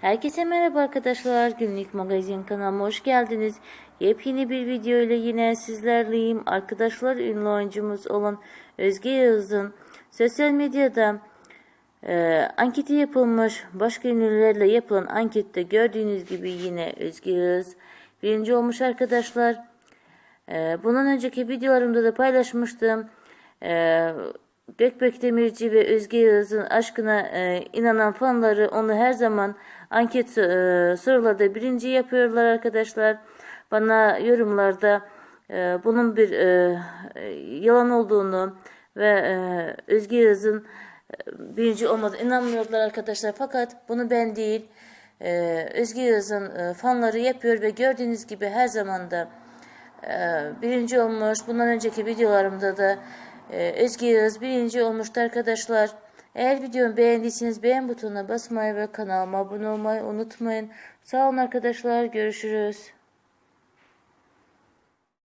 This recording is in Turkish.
Herkese merhaba arkadaşlar. Günlük magazin kanalıma hoş geldiniz. Yepyeni bir video ile yine sizlerleyim. Arkadaşlar ünlü oyuncumuz olan Özge Yağız'ın sosyal medyada e, anketi yapılmış. Başka ünlülerle yapılan ankette gördüğünüz gibi yine Özge Yağız birinci olmuş arkadaşlar. E, bundan önceki videolarımda da paylaşmıştım. E, Gökbek Demirci ve Özge Yağız'ın aşkına e, inanan fanları onu her zaman anket e, sorularda birinci yapıyorlar arkadaşlar. Bana yorumlarda e, bunun bir e, e, yalan olduğunu ve e, Özge Yağız'ın e, birinci olmadığına inanmıyorlar arkadaşlar. Fakat bunu ben değil e, Özge Yağız'ın e, fanları yapıyor ve gördüğünüz gibi her zaman da ee, birinci olmuş. Bundan önceki videolarımda da e, Özge Yağız birinci olmuştu arkadaşlar. Eğer videomu beğendiyseniz beğen butonuna basmayı ve kanalıma abone olmayı unutmayın. Sağ olun arkadaşlar. Görüşürüz.